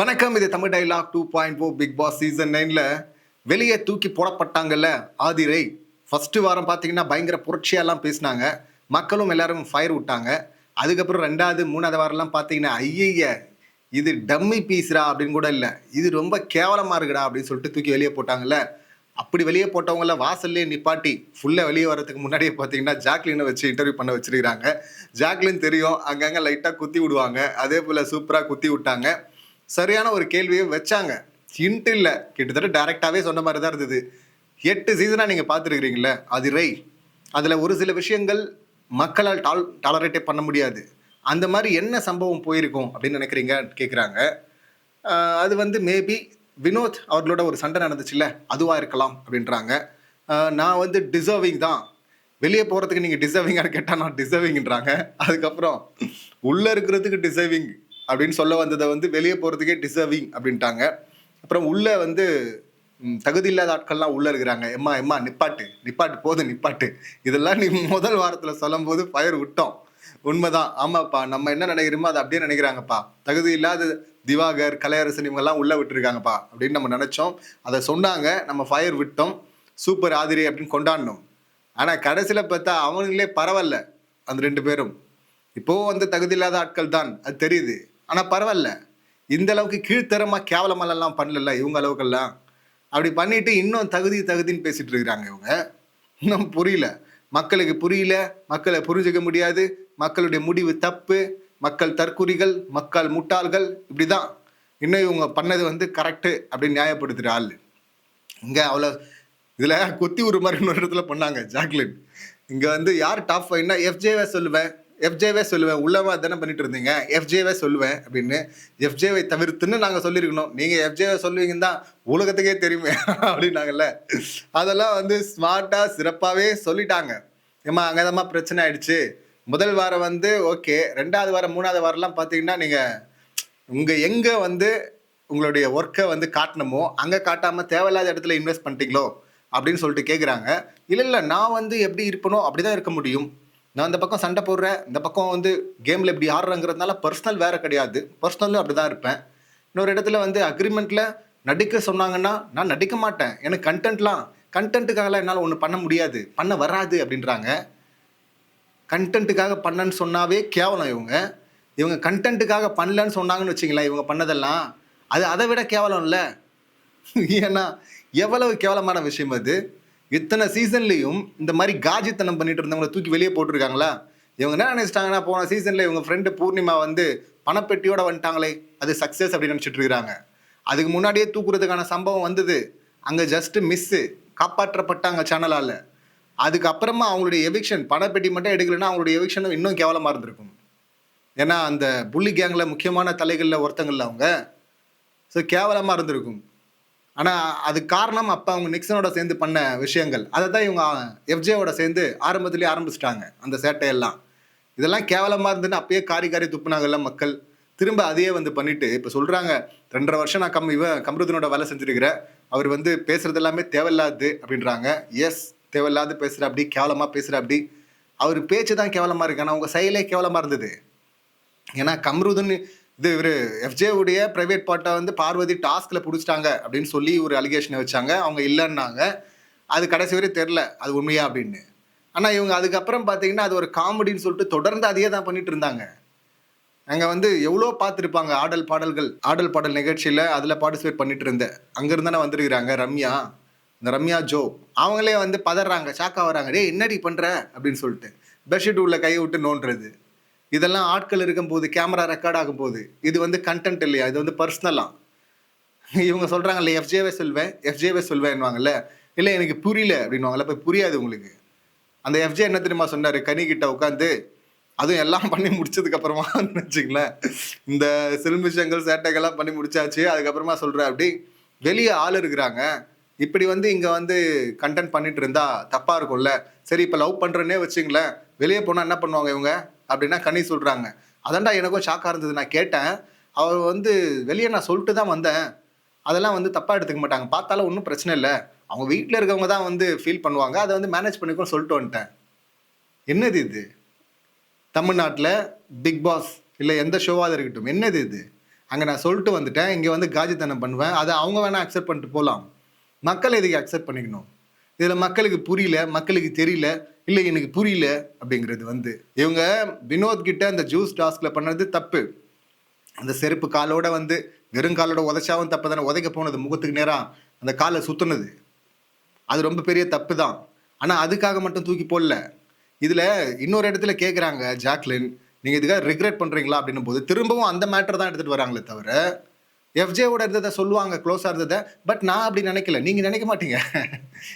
வணக்கம் இது Tamil dialogue two point four Bigg Boss season நைனில் வெளியே தூக்கி போடப்பட்டாங்கல்ல ஆதிரை. ஃபஸ்ட்டு வாரம் பார்த்தீங்கன்னா பயங்கர புரட்சியெல்லாம் பேசினாங்க. மக்களும் எல்லாரும் ஃபயர் விட்டாங்க. அதுக்கப்புறம் ரெண்டாவது மூணாவது வாரம்லாம் பார்த்தீங்கன்னா ஐயய்ய இது டம்மி பீஸ்ரா அப்படின்னு கூட இல்லை. இது ரொம்ப கேவலமாக இருக்குடா அப்படின்னு சொல்லிட்டு தூக்கி வெளியே போட்டாங்கல்ல. அப்படி வெளியே போட்டவங்கள வாசல்லே நிப்பாட்டி ஃபுல்லாக வெளியே வரதுக்கு முன்னாடியே பார்த்தீங்கன்னா ஜாக்லினை வச்சு இன்டர்வியூ பண்ண வச்சுருக்கிறாங்க. ஜாக்லின் தெரியும் அங்கங்கே லைட்டாக குத்தி விடுவாங்க. அதே போல் சூப்பராக குத்தி விட்டாங்க. சரியான ஒரு கேள்வியை வச்சாங்க. ஹிண்ட் இல்லை. கிட்டத்தட்ட டேரெக்டாகவே சொன்ன மாதிரி தான் இருந்தது. எட்டு சீசனாக நீங்கள் பார்த்துருக்கிறீங்களே அது ரை அதில் ஒரு சில விஷயங்கள் மக்களால் டால் டாலரேட்டே பண்ண முடியாது. அந்த மாதிரி என்ன சம்பவம் போயிருக்கும் அப்படின்னு நினைக்கிறீங்க? கேட்குறாங்க அது வந்து மேபி வினோத் அவர்களோட ஒரு சண்டை நடந்துச்சுல்ல அதுவாக இருக்கலாம் அப்படின்றாங்க. நான் வந்து டிசர்விங் தான். வெளியே போகிறதுக்கு நீங்கள் டிசர்விங்கான்னு கேட்டால் நான் டிசர்விங்ன்றாங்க அதுக்கப்புறம் உள்ளே இருக்கிறதுக்கு டிசர்விங் அப்படின்னு சொல்ல வந்ததை வந்து வெளியே போகிறதுக்கே டிசர்விங் அப்படின்ட்டாங்க. அப்புறம் உள்ளே வந்து தகுதி இல்லாத ஆட்கள்லாம் உள்ளே இருக்கிறாங்க. எம்மா எம்மா நிப்பாட்டு நிப்பாட்டு போதும் நிப்பாட்டு. இதெல்லாம் நீ முதல் வாரத்தில் சொல்லும்போது ஃபயர் விட்டோம். உண்மைதான். ஆமாப்பா நம்ம என்ன நினைக்கிறோமோ அதை அப்படியே நினைக்கிறாங்கப்பா. தகுதி இல்லாத திவாகர் கலையரசன் இவங்கெல்லாம் உள்ளே விட்டுருக்காங்கப்பா அப்படின்னு நம்ம நினச்சோம். அதை சொன்னாங்க. நம்ம ஃபயர் விட்டோம். சூப்பர் ஆதிரி அப்படின்னு கொண்டாடினோம். ஆனால் கடைசியில் பார்த்தா அவனுங்களே பரவாயில்ல. அந்த ரெண்டு பேரும். இப்போவும் வந்து தகுதி இல்லாத ஆட்கள் தான் அது தெரியுது. ஆனால் பரவாயில்ல. இந்த அளவுக்கு கீழ்த்தரமாக கேவலமாலெல்லாம் பண்ணல இவங்க அளவுக்கெல்லாம்? அப்படி பண்ணிட்டு இன்னும் தகுதி தகுதின்னு பேசிட்டு இருக்கிறாங்க இவங்க. இன்னும் புரியல. மக்களுக்கு புரியல. மக்களை புரிஞ்சுக்க முடியாது. மக்களுடைய முடிவு தப்பு. மக்கள் தற்குறிகள் மக்கள் முட்டாள்கள் இப்படி தான் இன்னும் இவங்க பண்ணது வந்து கரெக்டு அப்படின்னு நியாயப்படுத்துகிற ஆள். இங்கே அவ்வளோ இதில் கொத்தி ஒரு மாதிரி இன்னொரு இடத்துல பண்ணாங்க ஜாக்லின். இங்கே வந்து யார் டாப் ஃபைவ்னா எஃப்ஜேவை சொல்லுவேன். எஃப்ஜேவே சொல்லுவேன். உள்ளவா தானே பண்ணிட்டு இருந்தீங்க. எஃப்ஜேவே சொல்லுவேன் அப்படின்னு எஃப்ஜேவை தவிர்த்துன்னு நாங்கள் சொல்லியிருக்கணும் நீங்கள் எஃப்ஜேவை சொல்லுவீங்கன்னு தான் உலகத்துக்கே தெரியுமே அப்படின்னாங்கல்ல. அதெல்லாம் வந்து ஸ்மார்ட்டாக சிறப்பாகவே சொல்லிட்டாங்க. ஏம்மா அங்கே தான் பிரச்சனை ஆயிடுச்சு. முதல் வாரம் வந்து ஓகே ரெண்டாவது வாரம் மூணாவது வாரம்லாம் பார்த்தீங்கன்னா நீங்கள் உங்கள் எங்கே வந்து உங்களுடைய ஒர்க்கை வந்து காட்டணுமோ அங்கே காட்டாமல் தேவையில்லாத இடத்துல இன்வெஸ்ட் பண்ணிட்டீங்களோ அப்படின்னு சொல்லிட்டு கேட்குறாங்க இல்லை இல்லை நான் வந்து எப்படி இருப்பனோ அப்படிதான் இருக்க முடியும். நான் இந்த பக்கம் சண்டை போடுறேன் இந்த பக்கம் வந்து கேமில் இப்படி ஆடுறேங்கிறதுனால பர்சனல் வேறு கிடையாது. பர்சனலும் அப்படி தான் இருப்பேன். இன்னொரு இடத்துல வந்து அக்ரிமெண்ட்டில் நடிக்க சொன்னாங்கன்னா நான் நடிக்க மாட்டேன். எனக்கு கண்டென்ட்லாம் கண்டென்ட்டுக்காகலாம் என்னால் ஒன்று பண்ண முடியாது. பண்ண வராது அப்படின்றாங்க. கண்டென்ட்டுக்காக பண்ணன்னு சொன்னாவே கேவலம் இவங்க. இவங்க கண்டென்ட்டுக்காக பண்ணலன்னு சொன்னாங்கன்னு வச்சிங்களேன் இவங்க பண்ணதெல்லாம். அது அதை விட கேவலம் இல்லை. ஏன்னா எவ்வளவு கேவலமான விஷயம் அது. இத்தனை சீசன்லேயும் இந்த மாதிரி காஜித்தனம் பண்ணிட்டு இருந்தவங்களை தூக்கி வெளியே போட்டிருக்காங்களா? இவங்க என்ன நினைச்சிட்டாங்கன்னா போன சீசனில் இவங்க ஃப்ரெண்டு பூர்ணிமா வந்து பணப்பெட்டியோட வந்துட்டாங்களே அது சக்ஸஸ் அப்படின்னு நினச்சிட்டு இருக்கிறாங்க அதுக்கு முன்னாடியே தூக்குறதுக்கான சம்பவம் வந்தது. அங்கே ஜஸ்ட் மிஸ்ஸு காப்பாற்றப்பட்டாங்க சேனலால் அதுக்கப்புறமா அவங்களுடைய எவிக்ஷன் பணப்பெட்டி மட்டும் எடுக்கலைன்னா அவங்களுடைய எவிக்ஷனும் இன்னும் கேவலமாக இருந்திருக்கும். ஏன்னா அந்த புள்ளி கேங்கில் முக்கியமான தலைகளில் ஒருத்தங்கள்ல அவங்க. ஸோ கேவலமாக இருந்திருக்கும். ஆனால் அது காரணம் அப்போ அவங்க நிக்சனோட சேர்ந்து பண்ண விஷயங்கள். அதை தான் இவங்க எஃப்ஜேவோட சேர்ந்து ஆரம்பத்துலேயே ஆரம்பிச்சிட்டாங்க அந்த சேட்டையெல்லாம். இதெல்லாம் கேவலமாக இருந்துன்னு அப்பயே காரி காரி துப்புனாங்கல்ல மக்கள். திரும்ப அதையே வந்து பண்ணிட்டு இப்போ சொல்கிறாங்க ரெண்டரை வருஷம் நான் கம் இவன் கம்ருதனோட வேலை செஞ்சுருக்கிறேன் அவர் வந்து பேசுறது எல்லாமே தேவையில்லாது அப்படின்றாங்க. எஸ் தேவையில்லாது பேசுகிற அப்படி கேவலமாக பேசுகிற அப்படி. அவர் பேச்சு தான் கேவலமாக இருக்கு ஆனால் அவங்க செயலே கேவலமாக இருந்தது. ஏன்னா கம்ருதுன்னு இது இவர் எஃப்ஜே உடைய பிரைவேட் பார்ட்டை வந்து பார்வதி டாஸ்கில் பிடிச்சிட்டாங்க அப்படின்னு சொல்லி ஒரு அலிகேஷனை வச்சாங்க. அவங்க இல்லைன்னாங்க. அது கடைசி வரை தெரில அது உண்மையா அப்படின்னு. ஆனால் இவங்க அதுக்கப்புறம் பார்த்தீங்கன்னா அது ஒரு காமெடின்னு சொல்லிட்டு தொடர்ந்து அதையே தான் பண்ணிட்டு இருந்தாங்க. அங்கே வந்து எவ்வளோ பார்த்துருப்பாங்க ஆடல் பாடல்கள் ஆடல் பாடல் நிகழ்ச்சியில் அதில் பார்ட்டிசிபேட் பண்ணிட்டு இருந்தேன் அங்கேருந்தானே வந்துருக்கிறாங்க வந்திருக்கிறாங்க ரம்யா. இந்த ரம்யா ஜோ. அவங்களே வந்து பதறாங்க சாக்கா வராங்க. டே என்னடி பண்ணுற அப்படின்னு சொல்லிட்டு. பெட்ஷீட் உள்ள கையை விட்டு நோண்டுறது. இதெல்லாம் ஆட்கள் இருக்கும்போது கேமரா ரெக்கார்ட் ஆகும்போது இது வந்து கண்டென்ட் இல்லையா? இது வந்து பர்சனலாம் இவங்க சொல்கிறாங்கல்ல எஃப்ஜேவே சொல்வேன் எஃப்ஜேவே சொல்வேன்வாங்கல்ல இல்லை எனக்கு புரியல அப்படின்வாங்கல்ல இப்போ புரியாது உங்களுக்கு. அந்த எஃப்ஜே என்ன தெரியுமா சொன்னார்? கனி கிட்ட உட்காந்து அதுவும் எல்லாம் பண்ணி முடிச்சதுக்கப்புறமா வச்சுங்களேன் இந்த சிலுமிஷங்கள் சேட்டைகள்லாம் பண்ணி முடிச்சாச்சு அதுக்கப்புறமா சொல்கிறேன் அப்படி. வெளியே ஆள் இருக்கிறாங்க. இப்படி வந்து இங்கே வந்து கண்டென்ட் பண்ணிட்டு இருந்தா தப்பாக இருக்கும்ல? சரி இப்போ லவ் பண்ணுறேன்னே வச்சுங்களேன் வெளியே போனால் என்ன பண்ணுவாங்க இவங்க? அப்படின்னா கனி சொல்கிறாங்க அதான்டா எனக்கும் ஷாக்காக இருந்தது. நான் கேட்டேன். அவர் வந்து வெளியே நான் சொல்லிட்டு தான் வந்தேன். அதெல்லாம் வந்து தப்பாக எடுத்துக்க மாட்டாங்க. பார்த்தாலும் ஒன்றும் பிரச்சனை இல்லை. அவங்க வீட்டில் இருக்கவங்க தான் வந்து ஃபீல் பண்ணுவாங்க. அதை வந்து மேனேஜ் பண்ணிக்கோ சொல்லிட்டு வந்துட்டேன். என்னது இது? தமிழ்நாட்டில் பிக் பாஸ் இல்லை எந்த ஷோவாக இருக்கட்டும். என்னது இது? அங்கே நான் சொல்லிட்டு வந்துட்டேன். இங்கே வந்து காஜித்தனம் பண்ணுவேன். அதை அவங்க வேணால் அக்செப்ட் பண்ணிட்டு போகலாம் மக்கள் எதுக்கு அக்செப்ட் பண்ணிக்கணும்? இதில் மக்களுக்கு புரியல மக்களுக்கு தெரியல இல்லை எனக்கு புரியல அப்படிங்கிறது வந்து இவங்க வினோத் கிட்ட அந்த ஜூஸ் டாஸ்கில் பண்ணது தப்பு. அந்த செருப்பு காலோட வந்து வெறும் காலோட உதச்சாவும் தப்பு தானே உதைக்க போனது முகத்துக்கு நேராக அந்த காலை சுற்றுனது அது ரொம்ப பெரிய தப்பு தான். ஆனால் அதுக்காக மட்டும் தூக்கி போடல. இதில் இன்னொரு இடத்துல கேட்குறாங்க ஜாக்லின் நீங்கள் இதுக்காக ரிக்ரெட் பண்ணுறீங்களா அப்படின்னும் போது திரும்பவும் அந்த மேட்டர் தான் எடுத்துகிட்டு வராங்களே தவிர எஃப்ஜேவோட இருந்ததை சொல்லுவாங்க க்ளோஸாக இருந்ததை. பட் நான் அப்படி நினைக்கல. நீங்கள் நினைக்க மாட்டீங்க.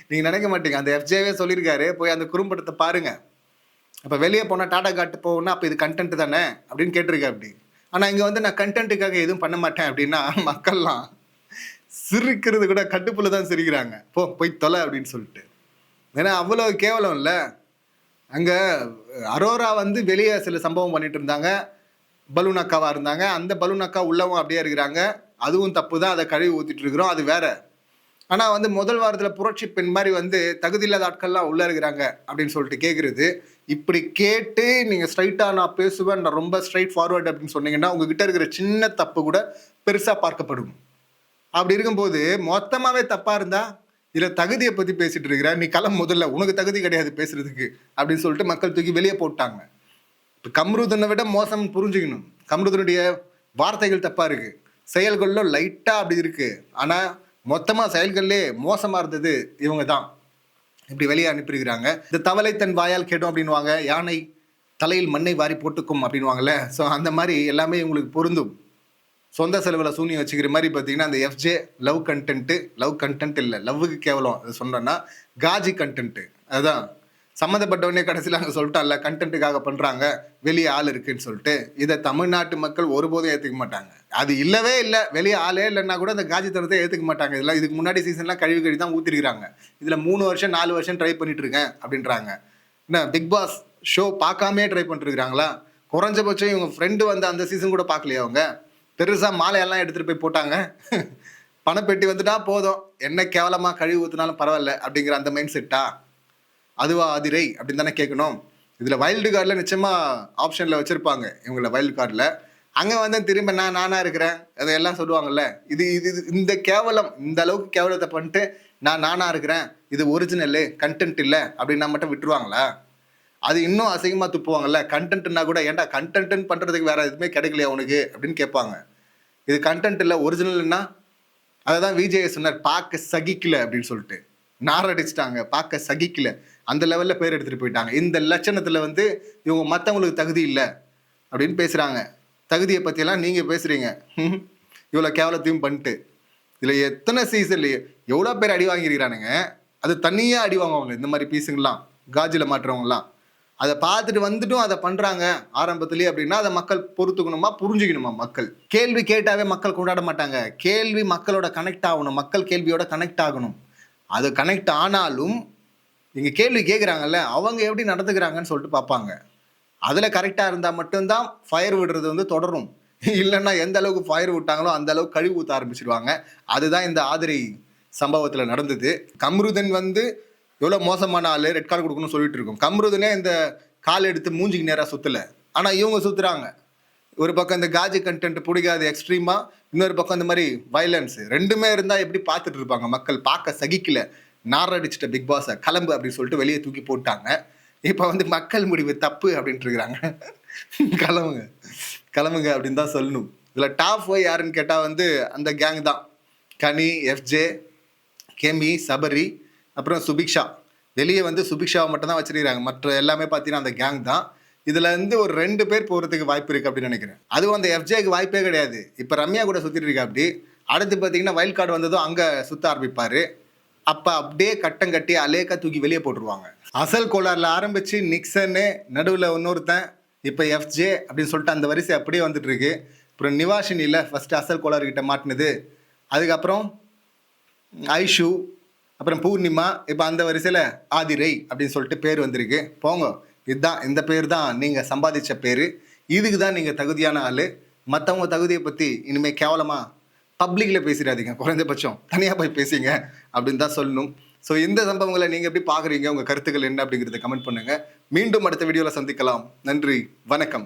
நீங்கள் நினைக்க மாட்டீங்க. அந்த எஃப்ஜேவே சொல்லியிருக்காரு. போய் அந்த குறும்படத்தை பாருங்க. அப்போ வெளியே போனால் டாடா காட்டு போகணும்னா அப்போ இது கண்டென்ட் தானே? அப்படின்னு கேட்டிருக்கேன் அப்படி. ஆனால் இங்கே வந்து நான் கண்டென்ட்டுக்காக எதுவும் பண்ண மாட்டேன் அப்படின்னா மக்கள்லாம் சிரிக்கிறது கூட கட்டுப்புல தான் சிரிக்கிறாங்க. போ போய் தொலை அப்படின்னு சொல்லிட்டு. ஏன்னா அவ்வளோ கேவலம் இல்லை. அங்கே அரோரா வந்து வெளியே சில சம்பவம் பண்ணிட்டு இருந்தாங்க. பலூன் அக்காவாக இருந்தாங்க. அந்த பலூன் அக்கா உள்ளவும் அப்படியே இருக்கிறாங்க. அதுவும் தப்பு தான் அதை கழுவி ஊற்றிட்டு இருக்கிறோம் அது வேற. ஆனால் வந்து முதல் வாரத்தில் புரட்சி பெண் மாதிரி வந்து தகுதி இல்லாத ஆட்கள்லாம் உள்ளே இருக்கிறாங்க அப்படின்னு சொல்லிட்டு கேட்குறது இப்படி கேட்டு நீங்கள் ஸ்ட்ரைட்டாக நான் பேசுவேன் நான் ரொம்ப ஸ்ட்ரைட் ஃபார்வர்ட் அப்படின்னு சொன்னீங்கன்னா உங்ககிட்ட இருக்கிற சின்ன தப்பு கூட பெருசாக பார்க்கப்படும். அப்படி இருக்கும்போது மொத்தமாகவே தப்பாக இருந்தா இதில் தகுதியை பற்றி பேசிட்டு இருக்கிற நீ களம் முதல்ல உனக்கு தகுதி கிடையாது பேசுறதுக்கு அப்படின்னு சொல்லிட்டு மக்கள் தூக்கி வெளியே போட்டாங்க. இப்போ கம்ருதனை விட மோசம் புரிஞ்சுக்கணும். கம்ருதனுடைய வார்த்தைகள் தப்பாக இருக்கு. செயல்களில் லைட்டாக அப்படி இருக்குது ஆனால் மொத்தமாக செயல்கள்லே மோசமாக இருந்தது இவங்க தான் இப்படி வெளியே அனுப்பியிருக்கிறாங்க. இந்த தவளை தன் வாயால் கேட்டோம் அப்படின்வாங்க யானை தலையில் மண்ணை வாரி போட்டுக்கும் அப்படின்வாங்கல்ல ஸோ அந்த மாதிரி எல்லாமே உங்களுக்கு பொருந்தும். சொந்த செலவில் சூனியம் வச்சுக்கிற மாதிரி பார்த்தீங்கன்னா அந்த FJ love content love content இல்லை. லவ்வுக்கு கேவலம். அது சொன்னோன்னா காஜி கண்டென்ட்டு அதுதான் சம்மந்தப்பட்டவனே கடைசியில் அங்கே சொல்லிட்டான்ல கண்டென்ட்டுக்காக பண்ணுறாங்க வெளியே ஆள் இருக்குன்னு சொல்லிட்டு. இதை தமிழ்நாட்டு மக்கள் ஒருபோதும் ஏற்றுக்க மாட்டாங்க. அது இல்லவே இல்லை. வெளியே ஆளே இல்லைன்னா கூட அந்த காஜி தரத்தை ஏற்றுக்க மாட்டாங்க. இதெல்லாம் இதுக்கு முன்னாடி சீசன்லாம் கழுவி கழிவு தான் ஊற்றிருக்கிறாங்க இதில் மூணு வருஷம் நாலு வருஷம் ட்ரை பண்ணிட்டு இருக்கேன் அப்படின்றாங்க. என்ன பிக் பாஸ் ஷோ பார்க்காமே ட்ரை பண்ணிட்டுருக்காங்களா குறைஞ்சபட்சம் இவங்க ஃப்ரெண்டு வந்து அந்த சீசன் கூட பார்க்கலையா அவங்க? பெருசாக மாலையெல்லாம் எடுத்துகிட்டு போய் போட்டாங்க. பணப்பெட்டி வந்துட்டா போதும். என்ன கேவலமாக கழுவி ஊற்றினாலும் பரவாயில்ல அப்படிங்கிற அந்த மைண்ட் செட்டா அதுவா அதிரை அப்படின்னு தானே கேட்கணும். இதில் வைல்டு கார்டில் நிச்சயமாக ஆப்ஷனில் வச்சுருப்பாங்க இவங்கள வைல்டு கார்டில் அங்கே வந்து திரும்ப நான் நானாக இருக்கிறேன். அதையெல்லாம் சொல்லுவாங்கல்ல. இது இது இது- இந்த கேவலம் இந்த அளவுக்கு கேவலத்தை பண்ணிட்டு நான் நானாக இருக்கிறேன். இது ஒரிஜினலு கண்டென்ட் இல்லை அப்படின்னா மட்டும் விட்டுருவாங்களா? அது இன்னும் அசிங்கமாக துப்புவாங்கல்ல. கண்டென்ட்னா கூட ஏன்டா கண்டென்ட்னு பண்ணுறதுக்கு வேற எதுவுமே கிடைக்கலையா உனக்கு? அப்படின்னு கேட்பாங்க. இது கண்டென்ட் இல்லை ஒரிஜினல்னா அதை தான் விஜய் சொன்னார் பார்க்க சகிக்கல அப்படின்னு சொல்லிட்டு. நார் அடிச்சிட்டாங்க பார்க்க சகிக்கல. அந்த லெவலில் பேர் எடுத்துகிட்டு போயிட்டாங்க. இந்த லட்சணத்தில் வந்து இவங்க மற்றவங்களுக்கு தகுதி இல்லை அப்படின்னு பேசுகிறாங்க தகுதியை பற்றியெல்லாம் நீங்கள் பேசுகிறீங்க இவ்வளோ கேவலத்தையும் பண்ணிட்டு. இதில் எத்தனை சீசன்லையே எவ்வளோ பேர் அடி வாங்கியிருக்கிறானுங்க. அது தனியாக அடி வாங்குவாங்க இந்த மாதிரி பீஸுங்கெல்லாம் காஜில் மாட்டுறவங்கலாம் அதை பார்த்துட்டு வந்துட்டும் அதை பண்ணுறாங்க ஆரம்பத்துலேயே அப்படின்னா அதை மக்கள் பொறுத்துக்கணுமா புரிஞ்சுக்கணுமா மக்கள்? கேள்வி கேட்டாவே மக்கள் கொண்டாட மாட்டாங்க. கேள்வி மக்களோட கனெக்ட் ஆகணும். மக்கள் கேள்வியோட கனெக்ட் ஆகணும். அது கனெக்ட் ஆனாலும் இங்கே கேள்வி கேட்குறாங்கல்ல அவங்க எப்படி நடந்துக்கிறாங்கன்னு சொல்லிட்டு பார்ப்பாங்க. அதில் கரெக்டாக இருந்தால் மட்டும்தான் ஃபயர் விடுறது வந்து தொடரும். இல்லைன்னா எந்த அளவுக்கு ஃபயர் விட்டாங்களோ அந்த அளவுக்கு கழிவு ஊற்ற ஆரம்பிச்சிடுவாங்க அதுதான் இந்த ஆதிரை சம்பவத்தில் நடந்தது. கம்ருதன் வந்து எவ்வளோ மோசமான ஆள் ரெட் கார்டு கொடுக்கணும்னு சொல்லிட்டு இருக்கோம். கம்ருதனே இந்த கால் எடுத்து மூஞ்சிக்கு நேராக சுற்றலை ஆனால் இவங்க சுற்றுறாங்க ஒரு பக்கம் இந்த காஜி கண்டென்ட் பிடிக்காது எக்ஸ்ட்ரீமாக இன்னொரு பக்கம் இந்த மாதிரி வைலன்ஸ் ரெண்டுமே இருந்தால் எப்படி பார்த்துட்டு இருப்பாங்க மக்கள்? பார்க்க சகிக்கல. நார் அடிச்சிட்ட பிக் பாஸை கிளம்பு அப்படின்னு சொல்லிட்டு வெளியே தூக்கி போட்டாங்க. இப்போ வந்து மக்கள் முடிவு தப்பு அப்படின்ட்டு இருக்கிறாங்க. கிளம்புங்க. கிளம்புங்க அப்படின்னு தான் சொல்லணும். இதில் டாப் ஃபைவ் யாருன்னு கேட்டால் வந்து அந்த கேங் தான். கனி எஃப்ஜே கேமி சபரி அப்புறம் சுபிக்ஷா வெளியே வந்து சுபிக்ஷாவை மட்டும் தான் வச்சிருக்கிறாங்க. மற்ற எல்லாமே பார்த்தீங்கன்னா அந்த கேங் தான். இதில் இருந்து ஒரு ரெண்டு பேர் போகிறதுக்கு வாய்ப்பு இருக்குது அப்படின்னு நினைக்கிறேன். அதுவும் அந்த எஃப்ஜேக்கு வாய்ப்பே கிடையாது. இப்போ ரம்யா கூட சுற்றிட்டு இருக்கா அப்படி. அடுத்து பார்த்தீங்கன்னா வயல் கார்டு வந்ததும் அங்கே சுற்ற ஆரம்பிப்பார். அப்போ அப்படியே கட்டம் கட்டி அலேக்கா தூக்கி வெளியே போட்டுருவாங்க. அசல் கோளாறுல ஆரம்பிச்சு நிக்சன்னு நடுவில் இன்னொருத்தன் இப்போ எஃப்ஜே அப்படின்னு சொல்லிட்டு அந்த வரிசை அப்படியே வந்துட்டு இருக்கு அப்புறம் நிவாஷினியில் ஃபஸ்ட்டு அசல் கோளாறு கிட்ட மாட்டினது. அதுக்கப்புறம் ஐஷு அப்புறம் பூர்ணிமா இப்போ அந்த வரிசையில் ஆதிரை அப்படின்னு சொல்லிட்டு பேர் வந்திருக்கு. போங்க இதுதான் இந்த பேர் தான் நீங்கள் சம்பாதிச்ச பேர். இதுக்கு தான் நீங்கள் தகுதியான ஆள். மற்றவங்க தகுதியை பற்றி இனிமேல் கேவலமாக பப்ளிக்கில் பேசிடாதீங்க. குறைந்தபட்சம் தனியாக போய் பேசுங்க அப்படின்னு தான் சொல்லணும். ஸோ இந்த சம்பவங்களை நீங்கள் எப்படி பார்க்குறீங்க? உங்கள் கருத்துக்கள் என்ன அப்படிங்கிறத கமெண்ட் பண்ணுங்கள் மீண்டும் அடுத்த வீடியோவில் சந்திக்கலாம். நன்றி. வணக்கம்.